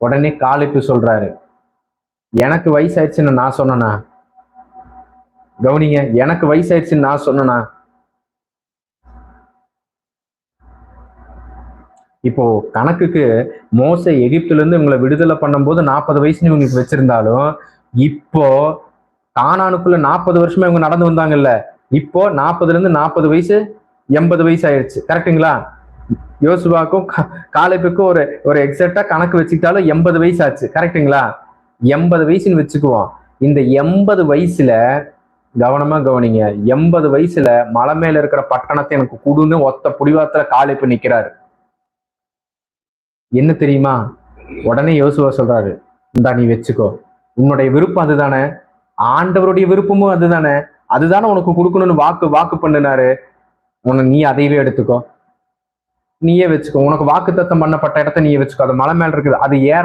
உடனே காலிப்பு சொல்றாரு. எனக்கு வயசாயிடுச்சுன்னு நான் சொன்னனா? கவனிங்க எனக்கு வயசாயிடுச்சுன்னு நான் சொன்னனா? இப்போ கணக்குக்கு மோச எகிப்துல இருந்து இவங்களை விடுதலை பண்ணும்போது நாற்பது வயசுன்னு இவங்களுக்கு வச்சிருந்தாலும் இப்போ காணானுக்குள்ள நாற்பது வருஷமா இவங்க நடந்து வந்தாங்கல்ல இப்போ நாற்பதுல இருந்து நாற்பது வயசு எண்பது வயசு ஆயிடுச்சு. கரெக்ட்டுங்களா யோசுவாக்கும் கா- ஒரு ஒரு எக்ஸாக்டா கணக்கு வச்சுக்கிட்டாலும் எண்பது வயசு ஆச்சு கரெக்ட்டுங்களா எண்பது வயசுன்னு வச்சுக்குவோம். இந்த எண்பது வயசுல கவனமா கவனிங்க. எண்பது வயசுல மலை மேல இருக்கிற பட்டணத்தை எனக்கு குடுன்னு ஒத்த புடிவாத்துல காலேப்பு நிக்கிறாரு. என்ன தெரியுமா? உடனே யோசுவா சொல்றாரு இந்தா நீ வச்சுக்கோ. உன்னுடைய விருப்பம் அதுதானே. ஆண்டவருடைய விருப்பமும் அதுதானே. அதுதானே உனக்கு கொடுக்கணும்னு வாக்கு வாக்கு பண்ணினாரு. உன்னை நீ அதையவே எடுத்துக்கோ. நீயே வச்சுக்கோ. உனக்கு வாக்கு தத்தம் பண்ணப்பட்ட இடத்த நீயே வச்சுக்கோ. அது மலை மேல இருக்குது. அது ஏற